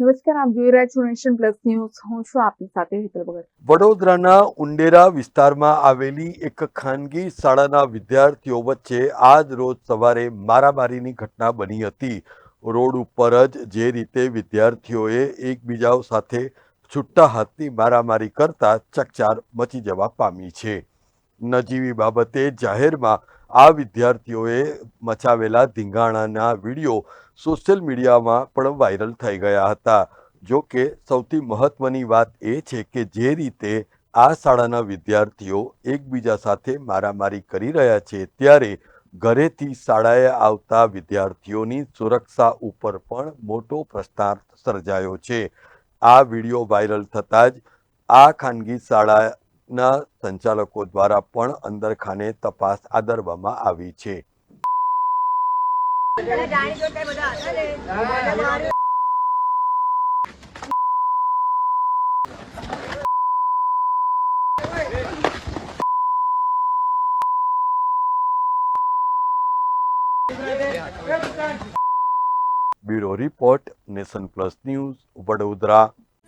નમસ્કાર, આપ જોઈ રહ્યા છો નેશન પ્લસ ન્યૂઝ. હું છું આપની સાથે હિતલ ભગત. વડોદરાના ઉંડેરા વિસ્તારમાં આવેલી એક ખાનગી શાળાના વિદ્યાર્થીઓ વચ્ચે આજ રોજ સવારે મારામારીની ઘટના બની હતી. રોડ ઉપર જ જે રીતે વિદ્યાર્થીઓએ એકબીજા સાથે છૂટા હાથની મારામારી કરતા ચકચાર મચી જવા પામી છે. નજીવી બાબતે જાહેરમાં આ વિદ્યાર્થીઓએ મચાવેલા ધીંગાણાના વીડિયો સોશિયલ મીડિયામાં પણ વાયરલ થઈ ગયા હતા. જો કે સૌથી મહત્વની વાત એ છે કે જે રીતે આ શાળાના વિદ્યાર્થીઓ એકબીજા સાથે મારામારી કરી રહ્યા છે ત્યારે ઘરેથી શાળાએ આવતા વિદ્યાર્થીઓની સુરક્ષા ઉપર પણ મોટો પ્રશ્નાર્થ સર્જાયો છે. આ વીડિયો વાયરલ થતાં જ આ ખાનગી શાળાના સંચાલકો દ્વારા પણ અંદરખાને તપાસ આદરવામાં આવી છે. Bureau report Nation Plus News Vadodara.